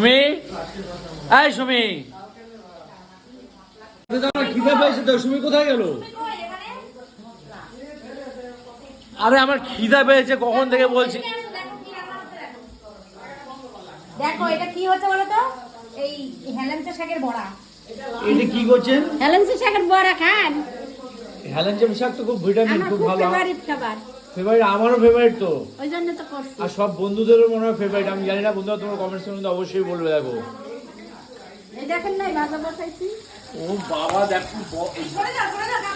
সুমি? এই সুমি। খিদে পেয়েছে তো সুমি কোথায় গেল? আরে আমার খিদা পেয়েছে কখন থেকে বলছি। দেখো এটা কি হচ্ছে বলো তো? এই হেলেন্সা শাকের বড়া। এটা কি করছেন? হেলেন্সা শাকের বড়া খান। হেলেন জেম শাক তো খুব ভিটামিন খুব ভালো। ফেভারিট খাবার। ফেভারিট আমারও ফেভারিট তো। ওই জন্য তো করছি। আর সব বন্ধুদেরও মনে হয় ফেভারিট আমি জানি না বন্ধুরা তোমার কমেন্টসের মধ্যে অবশ্যই বলবে দেখো। এই দেখেন না ভাজা বসাইছি। ও বাবা দেখো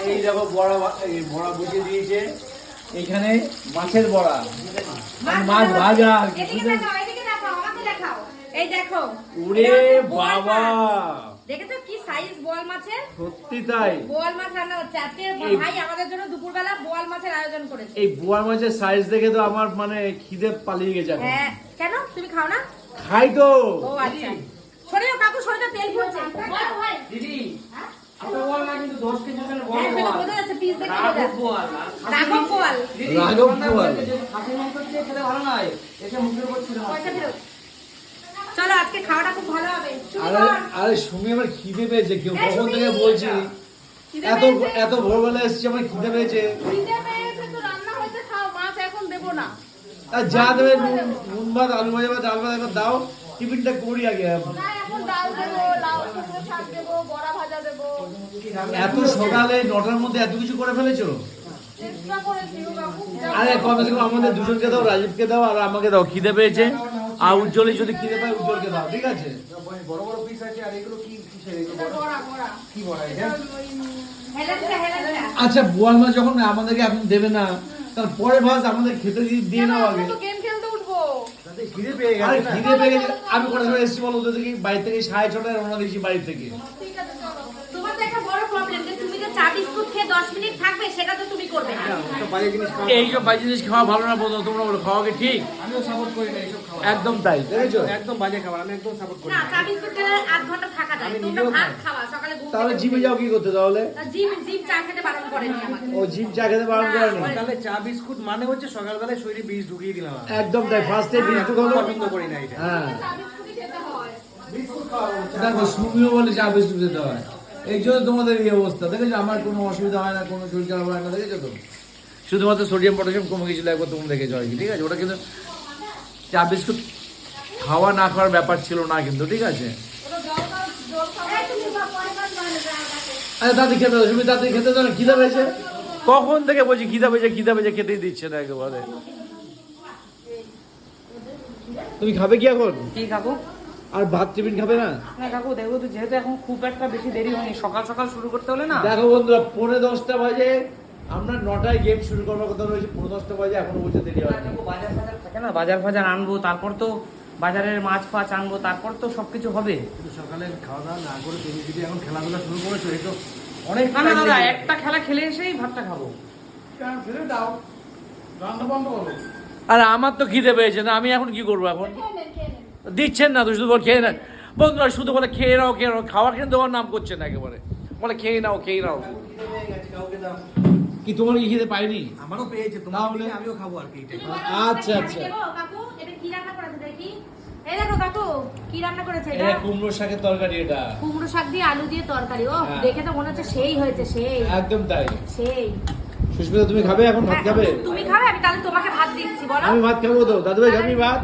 এই- দেখো বড়া এই বড়া বসিয়ে দিয়েছে। এখানে মাছের বড়া। মাছ ভাজা এই দেখো। বোয়াল বাবা। দেখেছ কি সাইজ বোয়াল মাছের? সত্যি তাই। বোয়াল মাছ রান্না হচ্ছে। আজকে ভাই আমাদের জন্য দুপুরবেলা বোয়াল মাছের আয়োজন করেছে। এই বুয়ার মাছের সাইজ দেখে তো আমার মানে খিদে পালিয়ে গেছে হ্যাঁ। কেন? তুমি খাও না? খাই তো। ও আচ্ছা। সরে যাও কাকু সরে যাও তেল ভাই দিদি হ্যাঁ রাঘব। বল রাঘব বোয়াল। বোয়াল। ছিল পয়সা ফেরত। আজকে খাওয়াটা খুব ভালো হবে। আরে। আরে শুনে আমার খিদে পেয়েছে কেউ কখন থেকে বলছি। এত এত ভোরবেলা এসেছি আমার খিদে পেয়েছে। খিদে পেয়েছে তো রান্না খাও মাছ এখন দেবো না। আর যা দেবে নুন নুন ভাত আলু ভাজা বা ডাল ভাত দাও টিফিনটা করি আগে। এখন ডাল দেবো লাউ কুমড়ো শাক দেবো বড়া ভাজা দেবো। এত সকালে নটার মধ্যে এত কিছু করে ফেলেছো? আরে কমসে কম আমাদের দুজনকে দাও রাজীবকে দাও আর আমাকে দাও খিদে পেয়েছে। আর উজ্জ্বলে যদি খিদে পায় উজ্জ্বলকে দাও ঠিক আছে? বড় বড় পিস আছে আর এগুলো কি কিসের এগুলো এটা বড়া? বড়া কি এটা? আচ্ছা বোয়াল মাছ যখন আমাদেরকে এখন দেবে না তারপরে ভাজ আমাদের খেতে দিয়ে- দিয়ে নাও আগে। তো গেম খেলতে উঠবো? তাতে খিদে পেয়ে গেছে না? পেয়ে গেছে। আমি কটা সময় এসেছি বলো? ওদের বাড়ি থেকে সাড়ে ছটায় রওনা দিয়েছি বাড়ি থেকে। ঠিক আছে চলো। তোমার তো একটা বড় প্রবলেম যে তুমি যে চা বিস্কুট খেয়ে 10 মিনিট থাকবে সেটা তো তুমি করবে না। সব বাজে জিনিস খাওয়া এইসব বাজে জিনিস খাওয়া ভালো না বলো তোমরা বলো খাওয়া কি ঠিক? আমিও সাপোর্ট করি না এইসব খাওয়া একদম তাই। দেখেছ একদম বাজে খাবার আমি একদম সাপোর্ট করি না না। চা বিস্কুট আধ ঘণ্টা থাকা যায়। তোমরা ভাত খাওয়া সকালে ঘুম তাহলে জিমে যাও কি করতে তাহলে? জিম জিম চা খেতে বারণ করেনি আমাকে। ও জিম চা খেতে বারণ করেনি তাহলে চা বিস্কুট মানে হচ্ছে সকালবেলায় শরীরে বীজ ঢুকিয়ে দিলাম একদম তাই ফার্স্টে বিস্কুট হলো পছন্দ করি না এটা। হ্যাঁ। হয়। দেখো সুমিও বলে চা বিস্কুট খেতে হয়। এই জন্য তোমাদের এই অবস্থা। দেখেছ আমার কোনো অসুবিধা হয় না কোনো শরীর খারাপ হয় না দেখেছ তো? শুধুমাত্র সোডিয়াম পটাশিয়াম কমে গেছিল একবার তুমি দেখেছ আর কি ঠিক আছে? ওটা কিন্তু চা বিস্কুট খাওয়া না খাওয়ার ব্যাপার ছিল না কিন্তু ঠিক আছে? তুমি আরে দাদি খেতে দাও সুমি দাদি খেতে দাও খিদা পেয়েছে? কখন থেকে বলছি খিদা পেয়েছে খিদা পেয়েছে খেতেই দিচ্ছে না একেবারে। তুমি খাবে কি এখন? কি কাকু আর ভাত টিফিন খাবে না? না কাকু দেখো তো যেহেতু এখন খুব একটা বেশি দেরি হয়নি সকাল সকাল শুরু করতে হলে না? দেখো বন্ধুরা পৌনে দশটা বাজে আমরা নটায় গেম শুরু করার কথা রয়েছে পৌনে দশটা বাজে এখনও বলছে দেরি হয়নি। কাকু বাজার ফাজার না বাজার ফাজার আনব তারপর তো বাজারের মাছ ফাছ আনব তারপর তো সবকিছু হবে। কিন্তু সকালে খাওয়া দাওয়া না করে তুমি যদি এখন খেলাধুলা শুরু করেছ এই তো অনেক না না দাদা একটা খেলা খেলে এসেই ভাতটা খাব। ফেলে দাও রান্না বন্ধ করো। আর আমার তো খিদে পেয়েছে না আমি এখন কি করব এখন? দিচ্ছেন না তো শুধু বলে খেয়ে নেন। বন্ধুরা শুধু বলে খেয়ে নাও খেয়ে নাও খাওয়ার কিন্তু নাম করছে না একেবারে। বলে খেয়ে নাও খেয়ে নাও। কি তোমার কি খেতে পাইনি? আমারও পেয়েছে তোমার তাহলে? আমিও খাব আর কি। আচ্ছা, আচ্ছা। কাকু এটা কি রান্না করেছে দেখি। এই দেখো কাকু কি রান্না করেছে এটা? এটা কুমড়ো শাকের তরকারি এটা। কুমড়ো শাক দিয়ে আলু দিয়ে তরকারি ও হ্যাঁ। দেখে তো মনে হচ্ছে সেই হয়েছে সেই। একদম তাই। সেই। সুস্মিতা তুমি খাবে এখন? ভাত খাবে? হ্যাঁ, তুমি খাবে? আমি তাহলে তোমাকে ভাত দিচ্ছি বলো। আমি ভাত খাব তো। দাদু ভাই খাবি ভাত?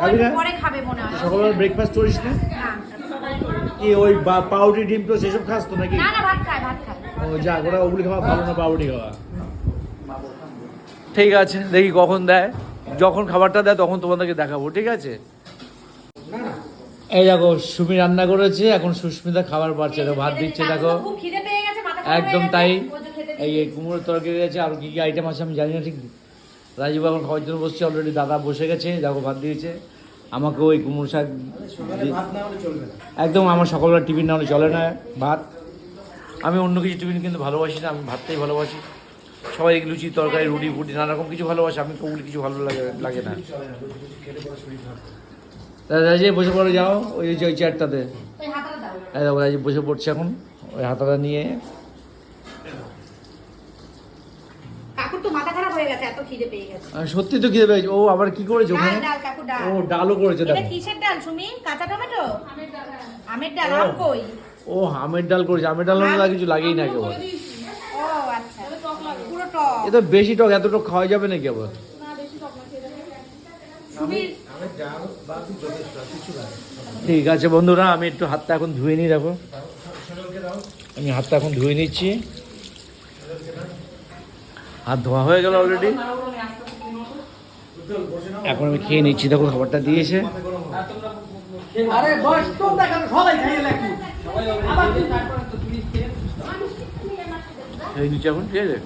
খাবি না? পরে খাবে মনে হয়। সকালবেলা ব্রেকফাস্ট করিস না? না কি ওই পাউরুটি ডিম তো সেসব খাস তো নাকি? না না ভাত খায় ভাত খায়। ও যা ওরা ওগুলি খাওয়া ভালো না পাউরুটি খাওয়া। ঠিক আছে দেখি কখন দেয়। যখন খাবারটা দেয় তখন তোমাদেরকে দেখাবো ঠিক আছে? এই দেখো সুমি রান্না করেছে এখন সুস্মিতা খাবার পাচ্ছে দেখো ভাত দিচ্ছে দেখো। একদম তাই। এই কুমড়োর তরকারি আছে আর কি কি আইটেম আছে আমি জানি না ঠিক। রাজীব এখন খাওয়ার জন্য বসছে অলরেডি দাদা বসে গেছে দেখো ভাত দিয়েছে। আমাকেও ওই কুমড়ো শাক একদম আমার সকালবেলা টিফিন না হলে চলে না ভাত। আমি অন্য কিছু টিফিন কিন্তু ভালোবাসি না আমি ভাতটাই ভালোবাসি। সবাই লুচি তরকারি রুটি ফুটি নানা রকম কিছু ভালোবাসে আমি তো ওগুলি কিছু ভালো লাগে লাগে না। তা রাজীব বসে পড়ে যাও ওই যে ওই চেয়ারটাতে রাজীব বসে পড়ছে এখন ওই হাতাটা নিয়ে কাকুর তো মাথা খারাপ হয়ে গেছে এত খিদে পেয়ে গেছে। আর সত্যি তো খিদে পেয়েছে। ও আবার কি করেছে ওখানে? ডাল কাকু ডাল। ও ডালও করেছে এটা দেখো। কিসের ডাল সুমি? কাঁচা টমেটো? আমের ডাল আম কই? ও আমের ডাল করেছে। আমের ডাল হলে কিছু লাগেই না কেবল ও আচ্ছা। পুরো টক। এ তো বেশি টক এত টক খাওয়া যাবে নাকি আবার? কিছু লাগে ঠিক আছে বন্ধুরা আমি একটু হাতটা এখন ধুয়ে নিই দেখো। আমি হাতটা এখন ধুয়ে নিচ্ছি। হাত ধোয়া হয়ে গেল অলরেডি এখন আমি খেয়ে নিচ্ছি দেখো খাবারটা দিয়েছে। খেয়ে নিচ্ছি এখন ঠিক আছে।